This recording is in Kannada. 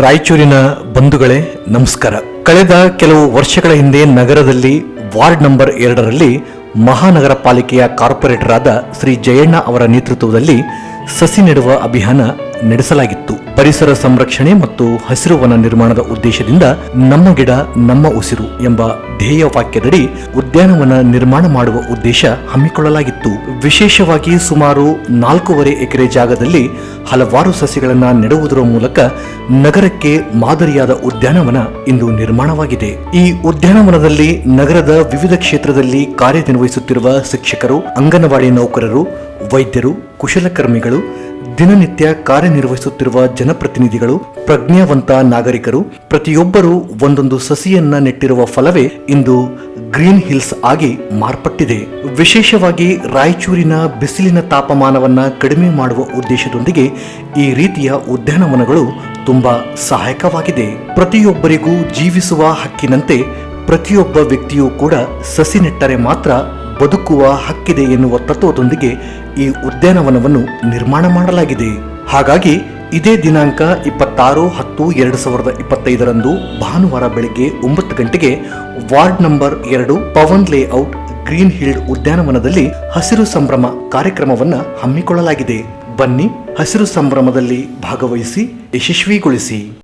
ರಾಯಚೂರಿನ ಬಂಧುಗಳೇ, ನಮಸ್ಕಾರ. ಕಳೆದ ಕೆಲವು ವರ್ಷಗಳ ಹಿಂದೆ ನಗರದಲ್ಲಿ ವಾರ್ಡ್ ನಂಬರ್ ಎರಡರಲ್ಲಿ ಮಹಾನಗರ ಪಾಲಿಕೆಯ ಕಾರ್ಪೊರೇಟರ್ ಆದ ಶ್ರೀ ಜಯಣ್ಣ ಅವರ ನೇತೃತ್ವದಲ್ಲಿ ಸಸಿ ನೆಡುವ ಅಭಿಯಾನ ನಡೆಸಲಾಗಿತ್ತು. ಪರಿಸರ ಸಂರಕ್ಷಣೆ ಮತ್ತು ಹಸಿರು ವನ ನಿರ್ಮಾಣದ ಉದ್ದೇಶದಿಂದ ನಮ್ಮ ಗಿಡ, ನಮ್ಮ ಉಸಿರು ಎಂಬ ಧ್ಯೇಯ ವಾಕ್ಯದಡಿ ಉದ್ಯಾನವನ ನಿರ್ಮಾಣ ಮಾಡುವ ಉದ್ದೇಶ ಹಮ್ಮಿಕೊಳ್ಳಲಾಗಿತ್ತು. ವಿಶೇಷವಾಗಿ ಸುಮಾರು ನಾಲ್ಕೂವರೆ ಎಕರೆ ಜಾಗದಲ್ಲಿ ಹಲವಾರು ಸಸಿಗಳನ್ನು ನೆಡುವುದರ ಮೂಲಕ ನಗರಕ್ಕೆ ಮಾದರಿಯಾದ ಉದ್ಯಾನವನ ಇಂದು ನಿರ್ಮಾಣವಾಗಿದೆ. ಈ ಉದ್ಯಾನವನದಲ್ಲಿ ನಗರದ ವಿವಿಧ ಕ್ಷೇತ್ರದಲ್ಲಿ ಕಾರ್ಯನಿರ್ವಹಿಸುತ್ತಿರುವ ಶಿಕ್ಷಕರು, ಅಂಗನವಾಡಿ ನೌಕರರು, ವೈದ್ಯರು, ಕುಶಲಕರ್ಮಿಗಳು ದಿನನಿತ್ಯ ಕಾರ್ಯನಿರ್ವಹಿಸುತ್ತಿರುವ ಜನಪ್ರತಿನಿಧಿಗಳು, ಪ್ರಜ್ಞಾವಂತ ನಾಗರಿಕರು, ಪ್ರತಿಯೊಬ್ಬರೂ ಒಂದೊಂದು ಸಸಿಯನ್ನ ನೆಟ್ಟಿರುವ ಫಲವೇ ಇಂದು ಗ್ರೀನ್ ಹಿಲ್ಸ್ ಆಗಿ ಮಾರ್ಪಟ್ಟಿದೆ. ವಿಶೇಷವಾಗಿ ರಾಯಚೂರಿನ ಬಿಸಿಲಿನ ತಾಪಮಾನವನ್ನ ಕಡಿಮೆ ಮಾಡುವ ಉದ್ದೇಶದೊಂದಿಗೆ ಈ ರೀತಿಯ ಉದ್ಯಾನವನಗಳು ತುಂಬಾ ಸಹಾಯಕವಾಗಿದೆ. ಪ್ರತಿಯೊಬ್ಬರಿಗೂ ಜೀವಿಸುವ ಹಕ್ಕಿನಂತೆ ಪ್ರತಿಯೊಬ್ಬ ವ್ಯಕ್ತಿಯೂ ಕೂಡ ಸಸಿ ನೆಟ್ಟರೆ ಮಾತ್ರ ಬದುಕುವ ಹಕ್ಕಿದೆ ಎನ್ನುವ ತತ್ವದೊಂದಿಗೆ ಈ ಉದ್ಯಾನವನವನ್ನು ನಿರ್ಮಾಣ ಮಾಡಲಾಗಿದೆ. ಹಾಗಾಗಿ ಇದೇ ದಿನಾಂಕ ಇಪ್ಪತ್ತಾರು ಹತ್ತು ಎರಡು ಸಾವಿರದ ಇಪ್ಪತ್ತೈದರಂದು ಭಾನುವಾರ ಬೆಳಗ್ಗೆ ಒಂಬತ್ತು ಗಂಟೆಗೆ ವಾರ್ಡ್ ನಂಬರ್ ಎರಡು ಪವನ್ ಲೇಔಟ್ ಗ್ರೀನ್ ಹಿಲ್ಡ್ ಉದ್ಯಾನವನದಲ್ಲಿ ಹಸಿರು ಸಂಭ್ರಮ ಕಾರ್ಯಕ್ರಮವನ್ನು ಹಮ್ಮಿಕೊಳ್ಳಲಾಗಿದೆ. ಬನ್ನಿ ಹಸಿರು ಸಂಭ್ರಮದಲ್ಲಿ ಭಾಗವಹಿಸಿ ಯಶಸ್ವಿಗೊಳಿಸಿ.